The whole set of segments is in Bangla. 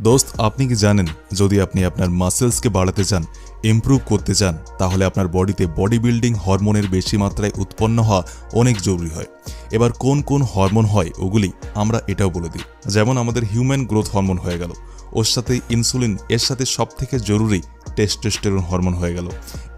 দোস্ত, আপনি কি জানেন, যদি আপনি আপনার মাসেলসকে বাড়াতে চান ইম্প্রুভ করতে চান, তাহলে আপনার বডিতে বডি বিল্ডিং হরমোনের বেশি মাত্রায় উৎপন্ন হওয়া অনেক জরুরি হয়। এবার কোন কোন হরমোন হয় ওগুলি আমরা এটাও বলে দিই। যেমন আমাদের হিউম্যান গ্রোথ হরমোন হয়ে গেল। ওর সাথে ইনসুলিন এর সাথে সবথেকে জরুরি টেস্টোস্টেরন হরমোন হয়ে গেল।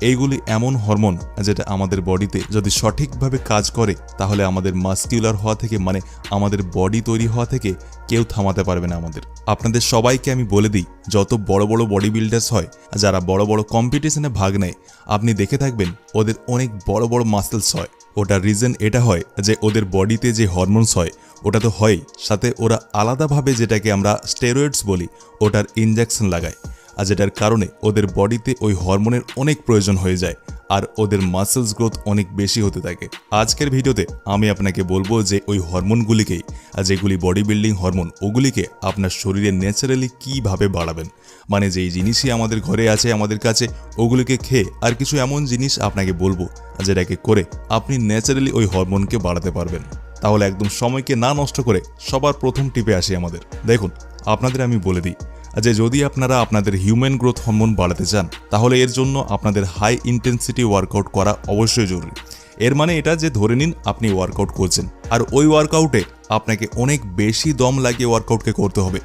এইগুলি এমন হরমোন যেটা আমাদের বডিতে যদি সঠিকভাবে কাজ করে, তাহলে আমাদের মাস্কিউলার হওয়া থেকে মানে আমাদের বডি তৈরি হওয়া থেকে কেউ থামাতে পারবে না আমাদের। আপনাদের সবাইকে আমি বলে দিই, যত বড় বড় বডি বিল্ডার্স হয়, যারা বড় বড় কম্পিটিশনে ভাগ নেয়, আপনি দেখে থাকবেন ওদের অনেক বড় বড় মাসেলস হয়। ওটার রিজন এটা হয় যে ওদের বডিতে যে হরমোনস হয়, ওটা তো হয়ই। সাথে ওরা আলাদাভাবে যেটাকে আমরা স্টেরয়েডস বলি, ওটার ইনজেকশন লাগায়। আর যেটার কারণে ওদের বডিতে ওই হরমোনের অনেক প্রয়োজন হয়ে যায় আর ওদের মাসেলস গ্রোথ অনেক বেশি হতে থাকে। আজকের ভিডিওতে আমি আপনাকে বলব যে ওই হরমোনগুলিকেই আর যেগুলি বডি বিল্ডিং হরমোন, ওগুলিকে আপনার শরীরে ন্যাচারালি কীভাবে বাড়াবেন? মানে যেই জিনিসই আমাদের ঘরে আছে, আমাদের কাছে, ওগুলিকে খেয়ে আর কিছু এমন জিনিস আপনাকে বলব যেটাকে করে আপনি ন্যাচারালি ওই হরমোনকে বাড়াতে পারবেন। তাহলে একদম সময়কে না নষ্ট করে সবার প্রথম টিপে আসি আমাদের। দেখুন, আপনাদের আমি বলে দিই যে যদি আপনারা আপনাদের হিউম্যান গ্রোথ হরমোন বাড়াতে চান, তাহলে এর জন্য আপনাদের হাই ইন্টেন্সিটি ওয়ার্কআউট করা অবশ্যই জরুরি। এর মানে এটা যে ধরে নিন আপনি ওয়ার্কআউট করছেন, আর ওই ওয়ার্কআউটে আপনাকে অনেক বেশি দম লাগিয়ে ওয়ার্কআউটকে করতে হবে।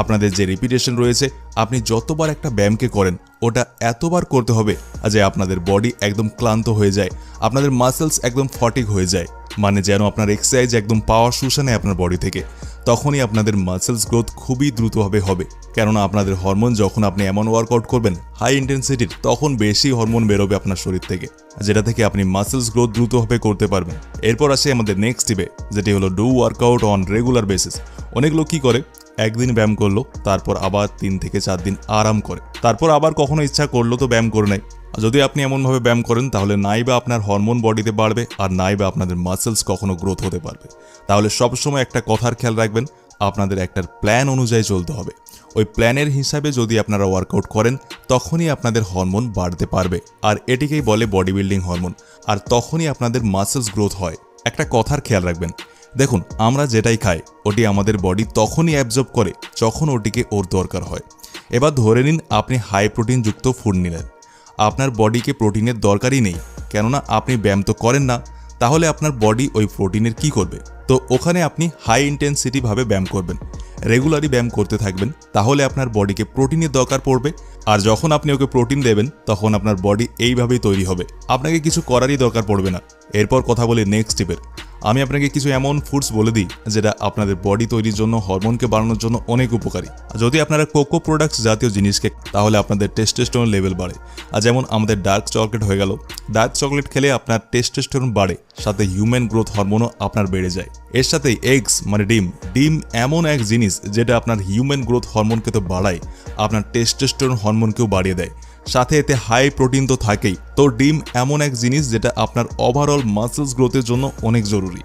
আপনাদের যে রিপিটেশন রয়েছে, আপনি যতবার একটা ব্যায়ামকে করেন, ওটা এতবার করতে হবে যে আপনাদের বডি একদম ক্লান্ত হয়ে যায়, আপনাদের মাসেলস একদম ফটিক হয়ে যায় মানে যেন আপনার এক্সারসাইজ একদম পাওয়ার শুষে নেয় আপনার বডি থেকে। তখনই আপনাদের মাসেলস গ্রোথ খুবই দ্রুতভাবে হবে। কেননা আপনাদের হরমোন যখন আপনি এমন ওয়ার্কআউট করবেন হাই ইন্টেন্সিটির তখন বেশি হরমোন বেরোবে আপনার শরীর থেকে, যেটা থেকে আপনি মাসেলস গ্রোথ দ্রুতভাবে করতে পারবেন। এরপর আসে আমাদের নেক্সট টিপে যেটি হলো do workout on regular basis অনেক লোক কী করে, একদিন ব্যায়াম করল, তারপর আবার তিন থেকে চার দিন আরাম করে। তারপর আবার কখনো ইচ্ছা করল তো ব্যায়াম করে নেয়। যদি আপনি এমনভাবে ব্যায়াম করেন, তাহলে নাই বা আপনার হরমোন বডিতে বাড়বে আর নাই বা আপনাদের মাসেলস কখনো গ্রোথ হতে পারবে। তাহলে সবসময় একটা কথার খেয়াল রাখবেন, আপনাদের একটা প্ল্যান অনুযায়ী চলতে হবে। ওই প্ল্যানের হিসাবে যদি আপনারা ওয়ার্কআউট করেন, তখনই আপনাদের হরমোন বাড়তে পারবে। আর এটিকেই বলে বডি বিল্ডিং হরমোন। আর তখনই আপনাদের মাসেলস গ্রোথ হয়। একটা কথার খেয়াল রাখবেন। দেখুন, আমরা যেটাই খাই, ওটি আমাদের বডি তখনই অ্যাবজর্ব করে, যখন ওটিকে ওর দরকার হয়। এবার ধরে নিন, আপনি হাই প্রোটিনযুক্ত ফুড নিলেন। আপনার বডিকে প্রোটিনের দরকারই নেই। কেননা আপনি ব্যায়াম তো করেন না, তাহলে আপনার বডি ওই প্রোটিনের কি করবে? তো ওখানে আপনি হাই ইন্টেন্সিটিভাবে ব্যায়াম করবেন। রেগুলারই ব্যায়াম করতে থাকবেন, তাহলে আপনার বডিকে প্রোটিনের দরকার পড়বে। আর যখন আপনি ওকে প্রোটিন দেবেন, তখন আপনার বডি এইভাবেই তৈরি হবে। আপনাকে কিছু করারই দরকার পড়বে না। এরপর কথা বলি নেক্সট টিপের আমি আপনাকে কিছু এমন ফুডস বলে দিই, যেটা আপনাদের বডি তৈরির জন্য হরমোনকে বাড়ানোর জন্য অনেক উপকারী। যদি আপনারা কোকো প্রোডাক্টস জাতীয় জিনিসকে তাহলে আপনাদের টেস্টেস্টোন লেভেল বাড়ে। আর যেমন আমাদের ডার্ক চকলেট হয়ে গেল ডার্ক চকলেট খেলে আপনার টেস্টেস্টোন বাড়ে, সাথে হিউম্যান গ্রোথ হরমোনও আপনার বেড়ে যায়। এর সাথে এগস মানে ডিম ডিম এমন এক জিনিস, যেটা আপনার হিউম্যান গ্রোথ হরমোনকে তো বাড়ায়, আপনার টেস্টেস্টোন হরমোনকেও বাড়িয়ে দেয়। সাথে এতে হাই প্রোটিন তো থাকেই। তো ডিম এমন এক জিনিস যেটা আপনার ওভারঅল মাসেলস গ্রোথের জন্য অনেক জরুরি।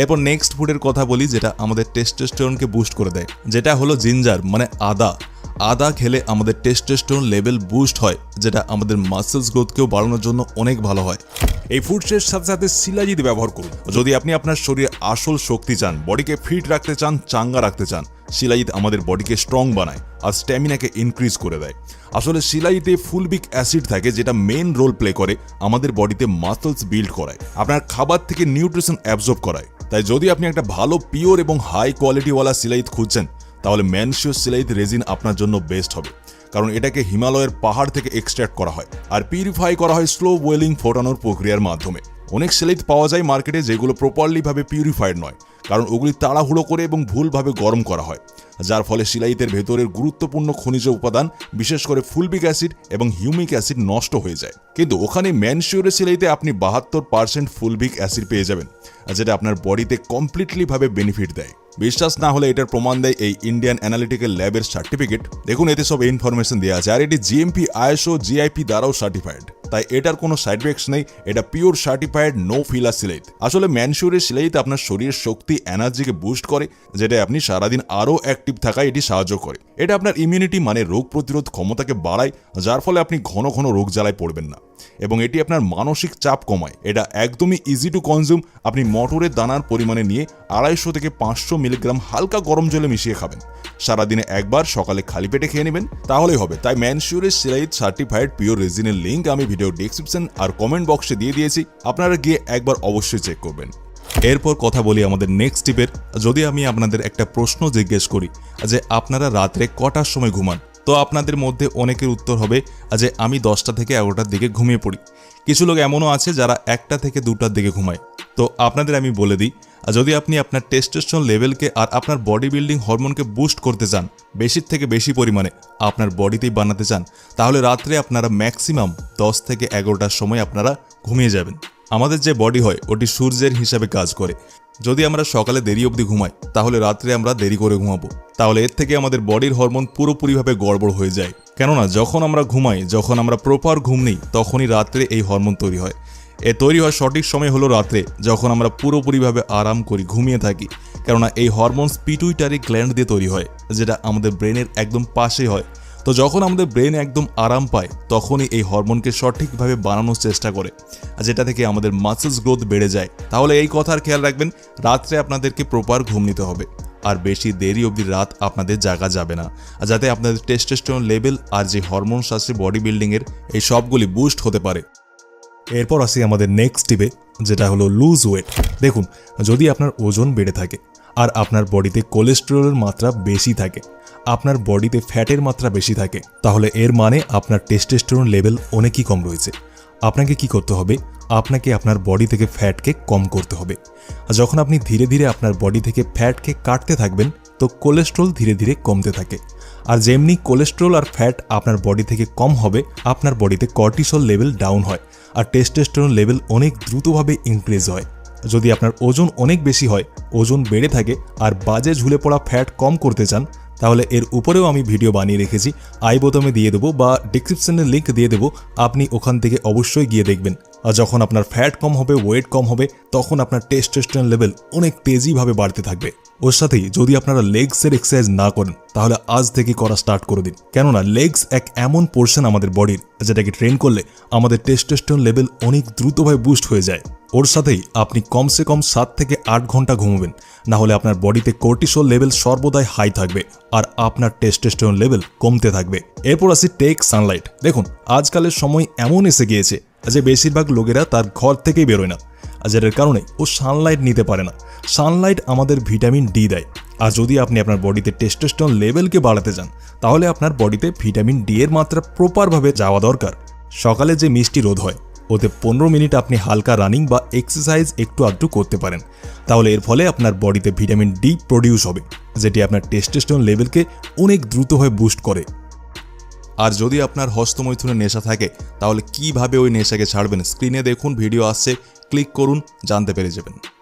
এরপর নেক্সট ফুডের কথা বলি, যেটা আমাদের টেস্টোস্টেরনকে বুস্ট করে দেয়। যেটা হলো জিঞ্জার মানে আদা। আদা খেলে আমাদের টেস্টোস্টেরন লেভেল বুস্ট হয়, যেটা আমাদের মাসেলস গ্রোথকেও বাড়ানোর জন্য অনেক ভালো হয়। এই ফুডসের সাথে সাথে শিলাজিৎ ব্যবহার করুন, যদি আপনি আপনার শরীরে আসল শক্তি চান বডিকে ফিট রাখতে চান, চাঙ্গা রাখতে চান শিলাজিৎ আমাদের বডিকে স্ট্রং বানায় আর স্ট্যামিনাকে ইনক্রিজ করে দেয়। আসলে শিলাজিতে ফুলবিক অ্যাসিড থাকে, যেটা মেন রোল প্লে করে, আমাদের বডিতে মাসলস বিল্ড করায়, আপনার খাবার থেকে নিউট্রিশন অ্যাবজর্ব করায়। তাই যদি আপনি একটা ভালো পিওর এবং হাই কোয়ালিটিওয়ালা সিলাইত খুঁজছেন, তাহলে ম্যানশিও সিলাইত রেজিন আপনার জন্য বেস্ট হবে। কারণ এটাকে হিমালয়ের পাহাড় থেকে এক্সট্র্যাক্ট করা হয় আর পিউরিফাই করা হয় স্লো ওয়েলিং ফোটানোর প্রক্রিয়ার মাধ্যমে। অনেক সেলাইত পাওয়া যায় মার্কেটে যেগুলো প্রপারলিভাবে পিউরিফাইড নয়। কারণ ওগুলি তাড়াহুড়ো করে এবং ভুলভাবে গরম করা হয়। যার ফলে শিলাইতের ভেতরের গুরুত্বপূর্ণ খনিজ উপাদান, বিশেষ করে ফুলবিক অ্যাসিড এবং হিউমিক অ্যাসিড নষ্ট হয়ে যায়। কিন্তু ওখানে ম্যানশিওরের সিলাইতে আপনি বাহাত্তর পার্সেন্ট ফুলবিক অ্যাসিড পেয়ে যাবেন, যেটা আপনার বডিতে কমপ্লিটলিভাবে বেনিফিট দেয়। বিশ্বাস না হলে এটার প্রমাণ দেয় এই ইন্ডিয়ান অ্যানালিটিক্যাল ল্যাবের সার্টিফিকেট দেখুন, এতে সব ইনফরমেশন দেওয়া আছে, আর এটি জিএমপি আইএসও জিআইপি দ্বারাও সার্টিফাইড তাই এটার কোনো সাইড এফেক্টস নেই, এটা পিওর সার্টিফাইড নো ফিলা সিলাইট আসলে ম্যানশিওরের সিলাইতে আপনার শরীরের শক্তি এনার্জিকে বুস্ট করে যেটা আপনি সারাদিন আরও অ্যাক্টিভ থাকায় এটি সাহায্য করে। এটা আপনার ইমিউনিটি মানে রোগ প্রতিরোধ ক্ষমতাকে বাড়ায়, যার ফলে আপনি ঘন ঘন রোগ জ্বালায় পড়বেন না। এবং এটি আপনার মানসিক চাপ কমায়। এটা একদমই ইজি টু কনজিউম আপনি মটরের দানার পরিমাণে নিয়ে আড়াইশো থেকে পাঁচশো মিলিগ্রাম হালকা গরম জলে মিশিয়ে খাবেন। সারাদিনে একবার সকালে খালি পেটে খেয়ে নেবেন, তাহলেই হবে। তাই ম্যানশিওরের সিলাইট সার্টিফাইড পিওর রেজিনের লিঙ্ক আমি ভিডিও ডিসক্রিপশন আর কমেন্ট বক্সে দিয়ে দিয়েছি। আপনারা গিয়ে একবার অবশ্যই চেক করবেন। এরপর কথা বলি আমাদের নেক্সট টিপের যদি আমি আপনাদের একটা প্রশ্ন জিজ্ঞেস করি যে আপনারা রাত্রে কটার সময় ঘুমান? তো আপনাদের মধ্যে অনেকের উত্তর হবে যে আমি দশটা থেকে এগারোটার দিকে ঘুমিয়ে পড়ি। কিছু লোক এমনও আছে যারা একটা থেকে দুটার দিকে ঘুমায়। তো আপনাদের আমি বলে দিই, যদি আপনি আপনার টেস্টোস্টেরন লেভেলকে আর আপনার বডি বিল্ডিং হরমোনকে বুস্ট করতে চান, বেশির থেকে বেশি পরিমাণে আপনার বডিতেই বানাতে চান, তাহলে রাত্রে আপনারা ম্যাক্সিমাম দশ থেকে এগারোটার সময় আপনারা ঘুমিয়ে যাবেন। আমাদের যে বডি হয়, ওটি সূর্যের হিসাবে কাজ করে। যদি আমরা সকালে দেরি অবধি ঘুমাই, তাহলে রাত্রে আমরা দেরি করে ঘুমাবো। তাহলে এর থেকে আমাদের বডির হরমোন পুরোপুরিভাবে গড়বড় হয়ে যায়। কেননা, যখন আমরা ঘুমাই, যখন আমরা প্রপার ঘুম নেই, তখনই রাত্রে এই হরমোন তৈরি হয়। এ তৈরি হওয়ার সঠিক সময় হলো রাত্রে, যখন আমরা পুরোপুরিভাবে আরাম করি, ঘুমিয়ে থাকি। কেননা, এই হরমোন পিটুইটারি গ্ল্যান্ড দিয়ে তৈরি হয়, যেটা আমাদের ব্রেনের একদম পাশে হয়। তো যখন আমাদের ব্রেন একদম আরাম পায়, তখনই এই হরমোনকে সঠিকভাবে বানানোর চেষ্টা করে, আর যেটা থেকে আমাদের মাসেলস গ্রোথ বেড়ে যায়। তাহলে এই কথার খেয়াল রাখবেন, রাত্রে আপনাদেরকে প্রপার ঘুম নিতে হবে, আর বেশি দেরি অবধি রাত আপনাদের জাগা যাবে না। আর যাতে আপনাদের টেস্টোস্টেরন লেভেল আর যে হরমোন শাস্ত্রে বডি বিল্ডিংয়ের এই সবগুলি বুস্ট হতে পারে। এরপর আসি আমাদের নেক্সট টিপে যেটা হলো লুজ ওয়েট দেখুন, যদি আপনার ওজন বেড়ে থাকে আর আপনার বডিতে কোলেস্টেরলের মাত্রা বেশি থাকে। আপনার বডিতে ফ্যাটের মাত্রা বেশি থাকে। তাহলে এর মানে আপনার টেস্টোস্টেরন লেভেল অনেকই কম রয়েছে। আপনাকে কি করতে হবে? আপনাকে আপনার বডি থেকে ফ্যাটকে কম করতে হবে। যখন আপনি ধীরে ধীরে আপনার বডি থেকে ফ্যাটকে কাটতে থাকবেন, তো কোলেস্ট্রল ধীরে ধীরে কমতে থাকে। আর যেমনি কোলেস্ট্রল আর ফ্যাট আপনার বডি থেকে কম হবে, আপনার বডিতে কর্টিসল লেভেল ডাউন হয়। আর টেস্টোস্টেরন লেভেল অনেক দ্রুতভাবে ইনক্রিজ হয়। যদি আপনার ওজন অনেক বেশি হয়, ওজন বেড়ে থাকে আর বাজে ঝুলে পড়া ফ্যাট কম করতে চান, তাহলে এর উপরেও আমি ভিডিও বানিয়ে রেখেছি। আই বোতামে দিয়ে দেবো বা ডিসক্রিপশানে লিঙ্ক দিয়ে দেবো। আপনি ওখান থেকে অবশ্যই গিয়ে দেখবেন। আর যখন আপনার ফ্যাট কম হবে ওয়েট কম হবে, তখন আপনার টেস্টোস্টেরন লেভেল অনেক তেজিভাবে বাড়তে থাকবে। ওর সাথেই যদি আপনারা লেগসের এক্সারসাইজ না করেন, তাহলে আজ থেকে করা স্টার্ট করে দিন। কেননা লেগস এক এমন পোর্শন আমাদের বডির যেটাকে ট্রেন করলে আমাদের টেস্টোস্টেরন লেভেল অনেক দ্রুতভাবে বুস্ট হয়ে যায়। ওর সাথেই আপনি কমসে কম সাত থেকে আট ঘণ্টা ঘুমোবেন। না হলে আপনার বডিতে কোর্টিসল লেভেল সর্বদাই হাই থাকবে আর আপনার টেস্টোস্টেরন লেভেল কমতে থাকবে। এরপর আসি টেক সানলাইট দেখুন, আজকালের সময় এমন এসে গিয়েছে যে বেশিরভাগ লোকেরা তার ঘর থেকেই বেরোয় না। আর যেটার কারণে ও সানলাইট নিতে পারে না। সানলাইট আমাদের ভিটামিন ডি দেয়। আর যদি আপনি আপনার বডিতে টেস্টোস্টেরন লেভেলকে বাড়াতে চান তাহলে আপনার বডিতে ভিটামিন ডি এর মাত্রা প্রপারভাবে যাওয়া দরকার। সকালে যে মিষ্টি রোদ হয়, ওতে পনেরো মিনিট আপনি হালকা রানিং বা এক্সারসাইজ একটু আধটু করতে পারেন। তাহলে এর ফলে আপনার বডিতে ভিটামিন ডি প্রডিউস হবে, যেটি আপনার টেস্টোস্টেরন লেভেলকে অনেক দ্রুতভাবে বুস্ট করে। আর যদি আপনার হস্তমৈথুনের নেশা থাকে, তাহলে কীভাবে ওই নেশাকে ছাড়বেন? স্ক্রিনে দেখুন, ভিডিও আসছে, ক্লিক করুন, জানতে পেরে যাবেন।